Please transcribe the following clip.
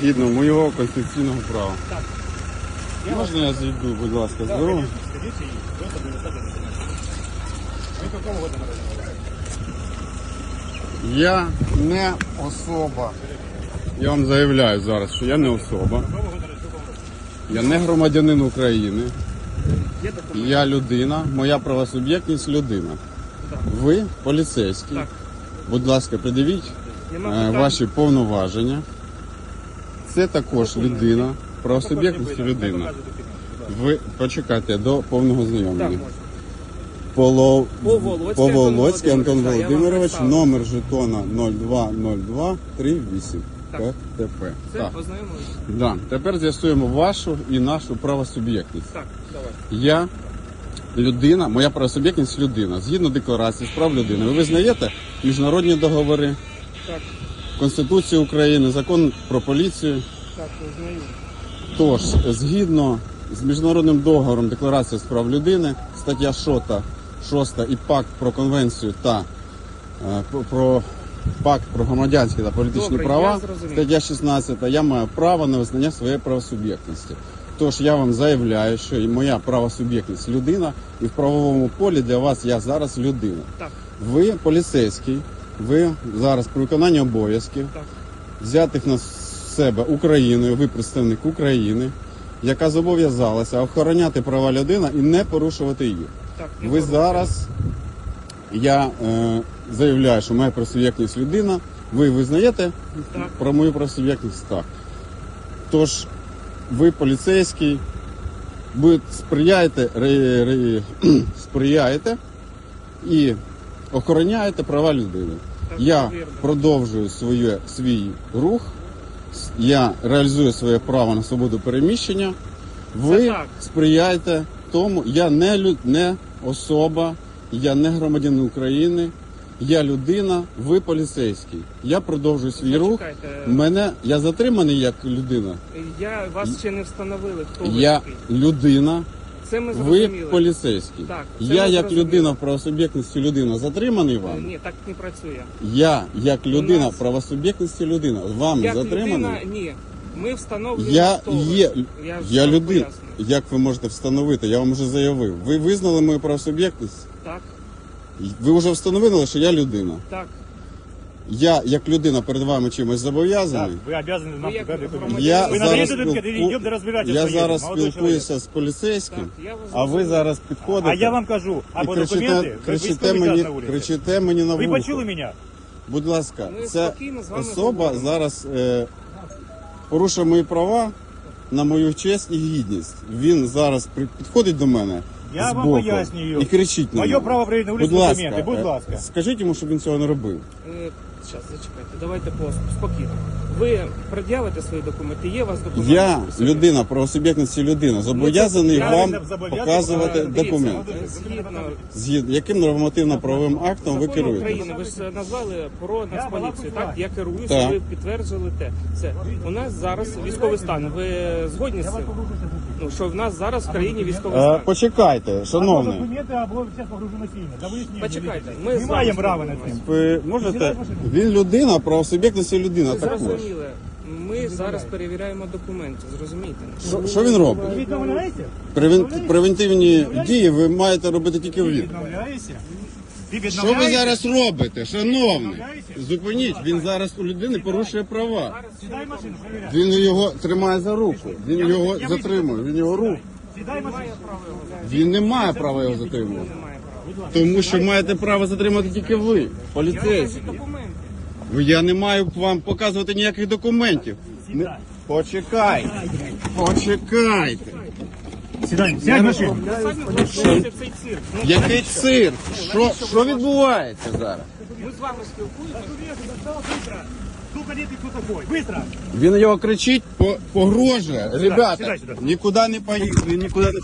згідно моєго конституційного права. Так. Можна я зайду, будь ласка, Да, здорово? конечно, скажите, и просто предоставьте документы. Вы какого года народились? Я не особа. Я вам заявляю зараз, що я не особа. Какого года родились? Какого года? Я не громадянин України. Где документы? Я людина, моя правосуб'єктність людина. Так. Ви поліцейський. Так. Будь ласка, придивіть Нема е, питань. ваші повноваження. Це також людина, Також правосуб'єктність людина. Ви почекайте до повного знайомлення. Поло... Поволоцький Поволоцький Антон Володимирович, номер жетона 020238 Так. КТП. Все, Так. ознайомились? Да. Тепер з'ясуємо вашу і нашу правосуб'єктність. Так, давай. Я людина, моя правосуб'єктність людина. Згідно декларації з прав людини. Ви визнаєте міжнародні договори, Так, Конституцію України, закон про поліцію. так, узнаю. Тож, згідно з міжнародним договором Декларації з прав людини, стаття 6, 6 і пакт про конвенцію та е, про- про пакт про громадянські та політичні Добре, права, я стаття 16, я маю право на визнання своєї правосуб'єктності. Тож я вам заявляю, що і моя правосуб'єктність людина, і в правовому полі для вас я зараз людина. Так, Ви поліцейський, ви зараз при виконанні обов'язків так. взятих на себе Україною, ви представник України, яка зобов'язалася охороняти права людини і не порушувати їх. Так, не Ви порушуй. зараз, я е, заявляю, що моя просуб'єктність людина, ви визнаєте Так. про мою просуб'єктність? Так. Тож, ви поліцейський, ви сприяєте, ре- ре- сприяєте і охороняєте права людини. Я продовжую своє, свій рух, я реалізую своє право на свободу переміщення. Ви сприяєте тому, я не, лю- не особа, я не громадянин України, я людина, ви поліцейський. Я продовжую свій рух. Мене я затриманий як людина. Я вас ще не встановили, хто ви Я такий. людина, Це ми ви зрозуміли. поліцейський. Так, це я ми як зрозуміли. людина в правосуб'єктності людина затриманий вам. Ні, так не працює. Я, як людина нас- в правосуб'єктності людина, вам Як затриманий. людина, ні. Ми встановлюємо, Я хто ви. є, Я, ж я вам людина. поясню. Як ви можете встановити? Я вам вже заявив. Ви визнали мою правосуб'єктність? Так, Ви вже встановили, що я людина. так. Я, як людина, перед вами чимось Так, зобов'язаний. вы обязаны нам Вы як показать документы. громадянин- Я Ви зараз, надаєте документи, спілку- йдемо до розбирательства я їдемо, зараз молодой спілкуюся з поліцейським, Так, я вас а ви зрозумів. зараз підходите А я вам кажу, і або документи, кричите, ви кричите, військовий мені, час на вулиці. кричите мені на Ви вухо. почули мене? Будь ласка, Ми ця спокійно з вами особа говоримо. зараз е, порушує мої права на мою честь і гідність. Він зараз при- підходить до мене. я вам пояснюю. І кричить на Моє мене. право прийти на вулицю Будь ласка, документи, будь е, ласка. Скажіть йому, щоб він цього не робив. Зараз, зачекайте, давайте по спокійно. Ви пред'явите свої документи, є у вас документи? Я людина, правосуб'єктності людина, зобов'язаний я вам не зобов'язаний, показувати Е, дивіться, документи. Згідно Згідно яким нормативно-правовим актом ви закону керуєте? України, ви ж назвали про нацполіцію, так? Я керуюся, Так. ви підтверджували те. Це у нас зараз військовий стан. Ви згодні з цим? Ну що в нас зараз в країні військовий Е, стан? почекайте, Або шановний. документи, або зараз погружено сильно. Да виясніть. Почекайте, ми Ми з вами маємо права на це. Ви можете. Він людина, правосуб'єктності людина також. Зрозуміли. Ми зараз перевіряємо документи, зрозумієте? Що, що він робить? Ви? Превен- Превентивні дії ви маєте робити тільки Ви ви. відмовляєшся? Що ви зараз робите, шановний? Зупиніть, він зараз у людини порушує права. Сідай в машину, перевіряй. Він його тримає за руку, він його затримує, він його рух. Він не має права його затримувати. Тому що маєте право затримати тільки ви, поліцейські. Я не маю вам показувати ніяких документів. Почекайте, почекайте. Сідай, сядь в машину. Самі влаштовуєте цей цирк. Ну, Який цирк? Що, що відбувається зараз? Ми з вами спілкуємося. Ну-ка, ты кто такой? Быстро! Він його кричить, по- погрожує. Ребята, сідай сюди. нікуди не поїхали, нікуди не